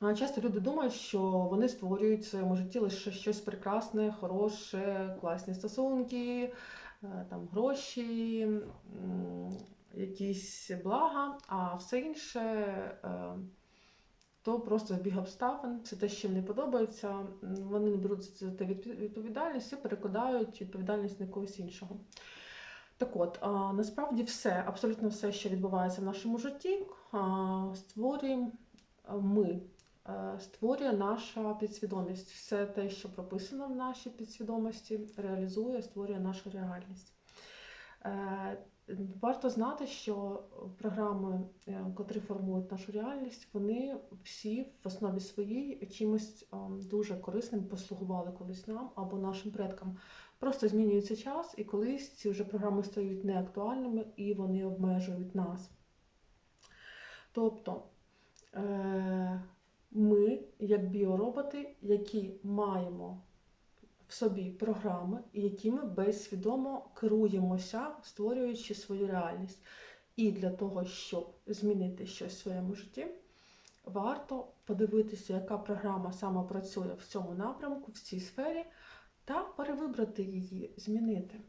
Часто люди думають, що вони створюють в своєму житті лише щось прекрасне, хороше, класні стосунки, е, там гроші, якісь блага, а все інше е, то просто збіг обставин, це те, що їм не подобається. Вони не беруть за це відповідальність і перекладають відповідальність на когось іншого. Так от, насправді все, абсолютно все, що відбувається в нашому житті, створюємо ми, створює наша підсвідомість. Все те, що прописано в нашій підсвідомості, реалізує, створює нашу реальність. Е, Варто знати, що програми, е, котрі формують нашу реальність, вони всі в основі своїй чимось дуже корисним послугували колись нам або нашим предкам. Просто змінюється час, і колись ці вже програми стають неактуальними і вони обмежують нас. Тобто е, як біороботи, які маємо в собі програми, якими безсвідомо керуємося, створюючи свою реальність. І для того, щоб змінити щось в своєму житті, варто подивитися, яка програма саме працює в цьому напрямку, в цій сфері, та перевибрати її, змінити.